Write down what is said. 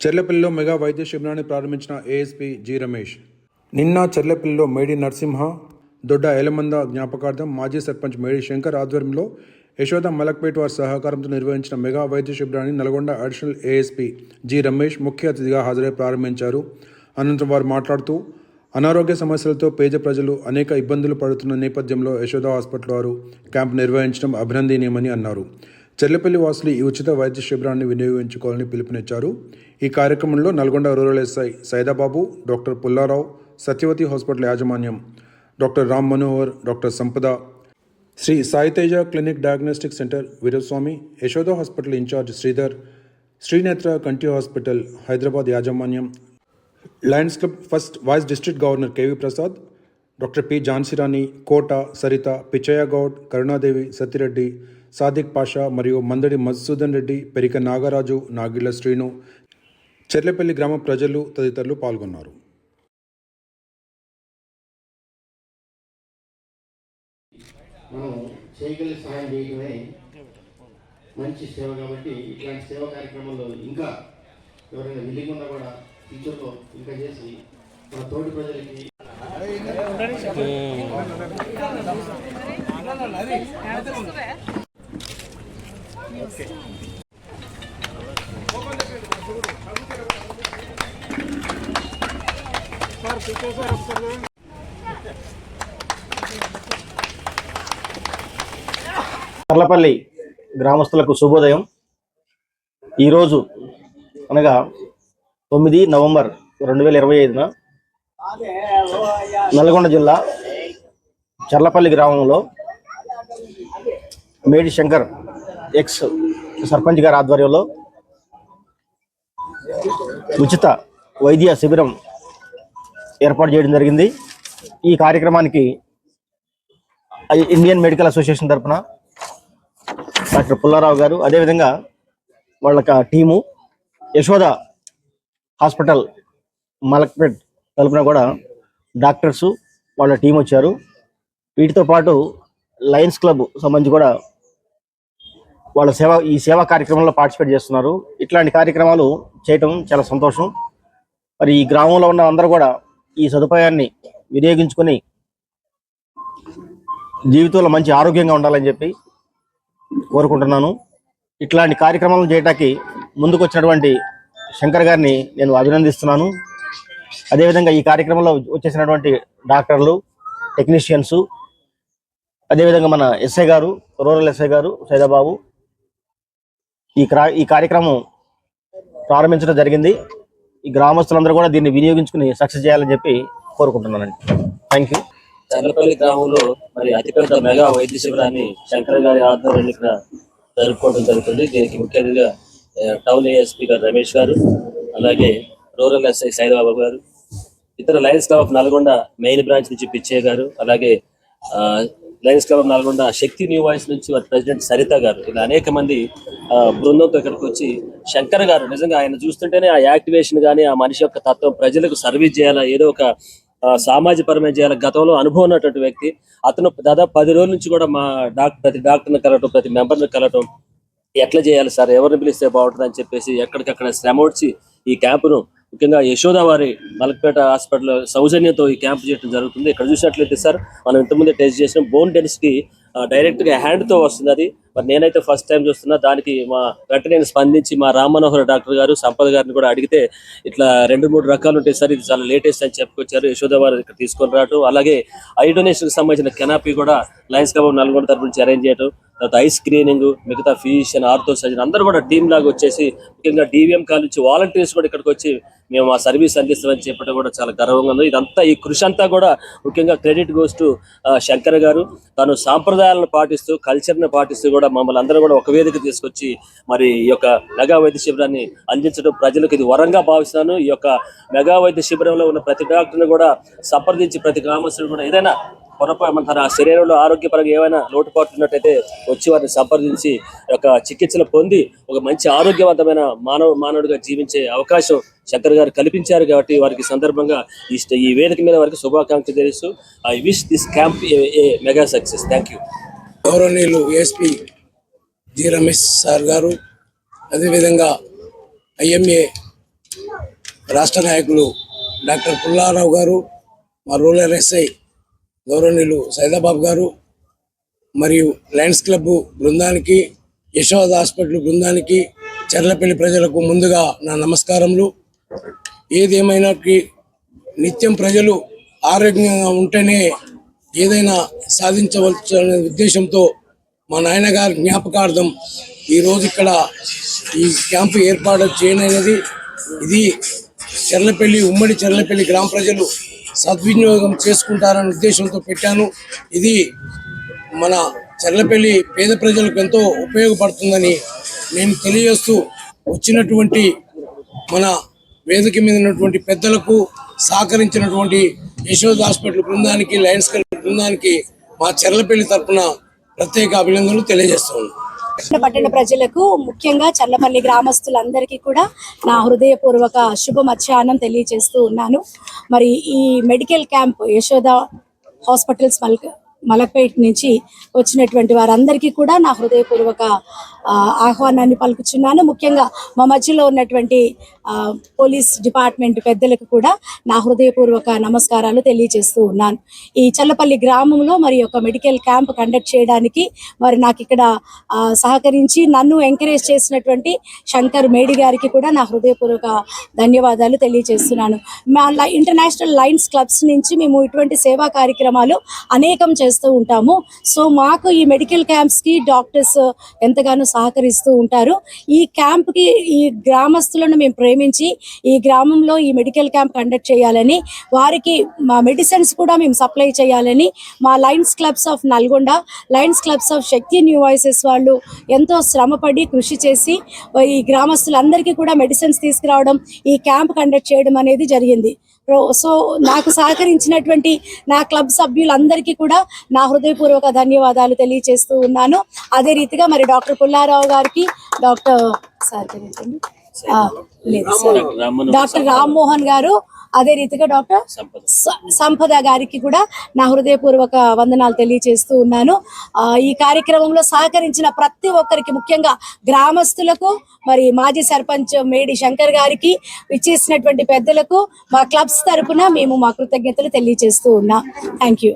చెర్లపల్లిలో mega వైద్య శిబిరాన్ని ప్రారంభించిన ఏఎస్పీ జి రమేష్. నిన్న చెర్లపల్లిలో మేడి నరసింహ దొడ్డ ఏలమంద జ్ఞాపకార్థం మాజీ సర్పంచ్ మేడి శంకర్ ఆధ్వర్యంలో యశోద మలక్పేట్ వారి సహకారంతో నిర్వహించిన మెగా వైద్య శిబిరాన్ని Nalgonda additional ASP G Ramesh ముఖ్య అతిథిగా హాజరై ప్రారంభించారు. అనంతరం వారు మాట్లాడుతూ అనారోగ్య సమస్యలతో పేద ప్రజలు అనేక ఇబ్బందులు పడుతున్న నేపథ్యంలో యశోద హాస్పిటల్ వారు క్యాంప్ నిర్వహించడం అభినందనీయమని అన్నారు. చెర్లపల్లి వాసులు ఈ ఉచిత వైద్య శిబిరాన్ని వినియోగించుకోవాలని పిలుపునిచ్చారు. ఈ కార్యక్రమంలో Nalgonda rural SI Saidababu doctor Pullarao Satyavathi hospital యాజమాన్యం doctor Ram Manohar doctor Sampada Sri Saiteja clinic diagnostic centre Veeraswamy Yashoda hospital incharge Sridhar Srinetra కంటి హాస్పిటల్ హైదరాబాద్ యాజమాన్యం Lions Club first vice district governor KV Prasad doctor P Jhansirani Kota Saritha Pichaiah Goud Karunadevi Satyareddy Sadiq Pasha మరియు మందడి మధుసూదన్ రెడ్డి పెరిక నాగరాజు నాగిళ్ళ శ్రీను చెర్లపల్లి గ్రామ ప్రజలు తదితరులు పాల్గొన్నారు. మనం చేయగలిగే సహాయం చేయడమే మంచి సేవ కాబట్టి ఇట్లాంటి సేవా కార్యక్రమాల్లో ఇంకా ఎవరైనా విల్లింగ్ ఉన్నా కూడా ఫ్యూచర్లో ఇంకా చేసి మన తోటి ప్రజలకి తర్లపల్లి గ్రామస్తులకు శుభోదయం. ఈరోజు అనగా తొమ్మిది నవంబర్ రెండు వేల ఇరవై ఐదున నల్గొండ జిల్లా చర్లపల్లి గ్రామంలో మేడి శంకర్ ఎక్స్ సర్పంచ్ గారి ఆధ్వర్యంలో ఉచిత వైద్య శిబిరం ఏర్పాటు చేయడం జరిగింది. ఈ కార్యక్రమానికి ఇండియన్ మెడికల్ అసోసియేషన్ తరఫున డాక్టర్ పుల్లారావు గారు అదేవిధంగా వాళ్ళ టీము యశోద హాస్పిటల్ మలక్పేట్ తరఫున కూడా డాక్టర్స్ వాళ్ళ టీం వచ్చారు. వీటితో పాటు లయన్స్ క్లబ్ సంబంధించి కూడా వాళ్ళ సేవ ఈ సేవా కార్యక్రమంలో పార్టిసిపేట్ చేస్తున్నారు. ఇట్లాంటి కార్యక్రమాలు చేయటం చాలా సంతోషం. మరి ఈ గ్రామంలో ఉన్న అందరూ కూడా ఈ సదుపాయాన్ని వినియోగించుకొని జీవితంలో మంచి ఆరోగ్యంగా ఉండాలని చెప్పి కోరుకుంటున్నాను. ఇట్లాంటి కార్యక్రమాలను చేయటానికి ముందుకు వచ్చినటువంటి శంకర్ గారిని నేను అభినందిస్తున్నాను. అదేవిధంగా ఈ కార్యక్రమంలో వచ్చేసినటువంటి డాక్టర్లు టెక్నీషియన్స్ అదేవిధంగా మన ఎస్ఐ గారు రూరల్ ఎస్ఐ గారు సైదాబాబు ఈ క్రా ఈ కార్యక్రమం ప్రారంభించడం జరిగింది. ఈ గ్రామస్తులందరూ కూడా దీన్ని వినియోగించుకుని సక్సెస్ చేయాలని చెప్పి కోరుకుంటున్నానండి. Thank you. చర్లపల్లి గ్రామంలో మరి అతిపెద్ద మెగా వైద్య శిబిరాన్ని శంకర్ గారి ఆధ్వర్యంలో ఇక్కడ జరుపుకోవడం జరుగుతుంది. దీనికి ముఖ్యంగా టౌన్ ఏఎస్పీ గారు రమేష్ గారు అలాగే రూరల్ ఎస్ఐ సైదాబాబు గారు ఇతర Lions Club of Nalgonda main branch నుంచి పిచ్చయ్య గారు అలాగే ఆ, Lions Club Nalgonda Shakti new voice నుంచి వారి ప్రెసిడెంట్ సరిత గారు ఇలా అనేక మంది ఆ, బృందంతో ఇక్కడికి వచ్చి శంకర్ గారు నిజంగా ఆయన చూస్తుంటేనే ఆ యాక్టివేషన్ కానీ ఆ మనిషి యొక్క తత్వం ప్రజలకు సర్వీస్ చేయాలా ఏదో ఒక సామాజిక పరమైన చేయాలి గతంలో అనుభవం ఉన్నటువంటి వ్యక్తి. అతను దాదాపు పది రోజుల నుంచి కూడా మా డాక్టర్ ప్రతి డాక్టర్ని కలవటం ప్రతి మెంబర్ని కలవటం ఎట్లా చేయాలి సార్? ఎవరిని పిలిస్తే బాగుంటుంది అని చెప్పేసి ఎక్కడికక్కడ శ్రమ వచ్చి ఈ క్యాంపును ముఖ్యంగా యశోద వారి మలక్పేట హాస్పిటల్ సౌజన్యంతో ఈ క్యాంప్ చేయడం జరుగుతుంది. ఇక్కడ చూసినట్లయితే సార్ మనం ఇంతకుముందే టెస్ట్ చేసిన. బోన్ డెన్సిటీ డైరెక్ట్గా హ్యాండ్తో వస్తుంది అది. మరి నేనైతే ఫస్ట్ టైం చూస్తున్నా. దానికి మా వెంటనే స్పందించి మా రామ్ మనోహర్ డాక్టర్ గారు సంపద గారిని కూడా అడిగితే ఇట్లా రెండు మూడు రకాలు ఉంటాయి సార్. ఇది చాలా లేటెస్ట్ అని చెప్పుకొచ్చారు. యశోద ఇక్కడ తీసుకొని రావటం. అలాగే ఐ డొనేషన్కి సంబంధించిన కెనాపీ కూడా లయన్స్ క్లబ్ నల్గొండ తరపు నుంచి అరేంజ్ చేయడం తర్వాత ఐ స్క్రీనింగ్ మిగతా ఫిజిషియన్ ఆర్థో సర్జన్ అందరూ కూడా టీమ్ లాగా వచ్చేసి ముఖ్యంగా డివిఎం కాల్ నుంచి వాలంటీర్స్ కూడా ఇక్కడికి వచ్చి మేము ఆ సర్వీస్ అందిస్తామని చెప్పడం కూడా చాలా గర్వంగా ఉంది. ఇదంతా ఈ కృషి అంతా కూడా ముఖ్యంగా క్రెడిట్ గోస్ టు శంకర్ గారు. తను సాంప్రదాయాలను పాటిస్తూ కల్చర్ని పాటిస్తూ కూడా మమ్మల్ని అందరూ కూడా ఒక వేదిక తీసుకొచ్చి మరి ఈ యొక్క మెగా వైద్య శిబిరాన్ని అందించడం ప్రజలకు ఇది వరంగా భావిస్తాను ఈ యొక్క మెగా వైద్య శిబిరంలో ఉన్న ప్రతి డాక్టర్ని కూడా సంప్రదించి ప్రతి గ్రామస్తులు కూడా ఏదైనా పొరపాటు తన శరీరంలో ఆరోగ్యపరంగా ఏమైనా లోటుపాట్లు ఉన్నట్టయితే వచ్చి వారిని సంప్రదించి ఒక చికిత్సలు పొంది ఒక మంచి ఆరోగ్యవంతమైన మానవ మానవుడిగా జీవించే అవకాశం శంకర్ గారు కల్పించారు కాబట్టి వారికి సందర్భంగా ఈ ఈ వేదిక మీద వారికి శుభాకాంక్షలు తెలుస్తూ I wish this camp a mega success. Thank you. గౌరవనీయులు SP G Ramesh sir garu అదేవిధంగా ఐఎంఏ రాష్ట్ర నాయకులు డాక్టర్ పుల్లారావు గారు మా రూరల్ ఎస్ఐ గౌరవనీయులు సైదాబాబు గారు మరియు లయన్స్ క్లబ్ బృందానికి యశోద హాస్పిటల్ బృందానికి చెర్లపల్లి ప్రజలకు ముందుగా నా నమస్కారములు. ఏదేమైనకి నిత్యం ప్రజలు ఆరోగ్యంగా ఉంటేనే ఏదైనా సాధించవచ్చు అనే ఉద్దేశంతో మా నాయనగారి జ్ఞాపకార్థం ఈరోజు ఇక్కడ ఈ క్యాంపు ఏర్పాటు చేయనది ఇది చెర్లపల్లి ఉమ్మడి చెర్లపల్లి గ్రామ ప్రజలు సద్వినియోగం చేసుకుంటారనే ఉద్దేశంతో పెట్టాను. ఇది మన చెర్లపల్లి పేద ప్రజలకు ఎంతో ఉపయోగపడుతుందని నేను తెలియజేస్తూ వచ్చినటువంటి మన వేదిక మీద ఉన్నటువంటి పెద్దలకు సహకరించినటువంటి యశోద్ హాస్పిటల్ బృందానికి లయన్స్ క్లబ్ బృందానికి మా చెర్లపల్లి తరఫున ప్రత్యేక అభినందనలు తెలియజేస్తున్నాను. పట్టణ ప్రజలకు ముఖ్యంగా చల్లపల్లి గ్రామస్తులందరికీ కూడా నా హృదయపూర్వక శుభ మధ్యాహ్నం తెలియజేస్తూ ఉన్నాను. మరి ఈ మెడికల్ క్యాంప్ యశోద హాస్పిటల్స్ మల్క మలక్పేట్ నుంచి వచ్చినటువంటి వారందరికీ కూడా నా హృదయపూర్వక ఆహ్వానాన్ని పలుకుచున్నాను. ముఖ్యంగా మా మధ్యలో ఉన్నటువంటి పోలీస్ డిపార్ట్మెంట్ పెద్దలకు కూడా నా హృదయపూర్వక నమస్కారాలు తెలియజేస్తూ ఉన్నాను. ఈ చల్లపల్లి గ్రామంలో మరి ఒక మెడికల్ క్యాంప్ కండక్ట్ చేయడానికి మరి నాకు ఇక్కడ సహకరించి నన్ను ఎంకరేజ్ చేసినటువంటి శంకర్ మేడి గారికి కూడా నా హృదయపూర్వక ధన్యవాదాలు తెలియజేస్తున్నాను. మా ఇంటర్నేషనల్ లైన్స్ క్లబ్స్ నుంచి మేము ఇటువంటి సేవా కార్యక్రమాలు అనేకం చేస్తూ ఉంటాము. సో మాకు ఈ మెడికల్ క్యాంప్స్కి డాక్టర్స్ ఎంతగానో సహకరిస్తూ ఉంటారు. ఈ క్యాంప్కి ఈ గ్రామస్తులను మేము ప్రేమ ప్రేమించి ఈ గ్రామంలో ఈ మెడికల్ క్యాంప్ కండక్ట్ చేయాలని వారికి మా మెడిసిన్స్ కూడా మేము సప్లై చేయాలని మా Lions Clubs of Nalgonda Lions Clubs of Shakti new voices వాళ్ళు ఎంతో శ్రమపడి కృషి చేసి ఈ గ్రామస్తులందరికీ కూడా మెడిసిన్స్ తీసుకురావడం ఈ క్యాంప్ కండక్ట్ చేయడం అనేది జరిగింది. సో నాకు సహకరించినటువంటి నా క్లబ్ సభ్యులందరికీ కూడా నా హృదయపూర్వక ధన్యవాదాలు తెలియజేస్తూ ఉన్నాను. అదే రీతిగా మరి డాక్టర్ పుల్లారావు గారికి డాక్టర్ సార్ లేదు సార్. డాక్టర్ రామ్మోహన్ గారు అదే రీతిగా డాక్టర్ సంపద. గారికి కూడా నా హృదయపూర్వక వందనాలు తెలియజేస్తూ ఉన్నాను. ఈ కార్యక్రమంలో సహకరించిన ప్రతి ఒక్కరికి ముఖ్యంగా గ్రామస్తులకు మరి మాజీ సర్పంచ్ మేడి శంకర్ గారికి ఇచ్చేసినటువంటి పెద్దలకు మా క్లబ్స్ తరపున మేము మా కృతజ్ఞతలు తెలియజేస్తూ ఉన్నాం. Thank you.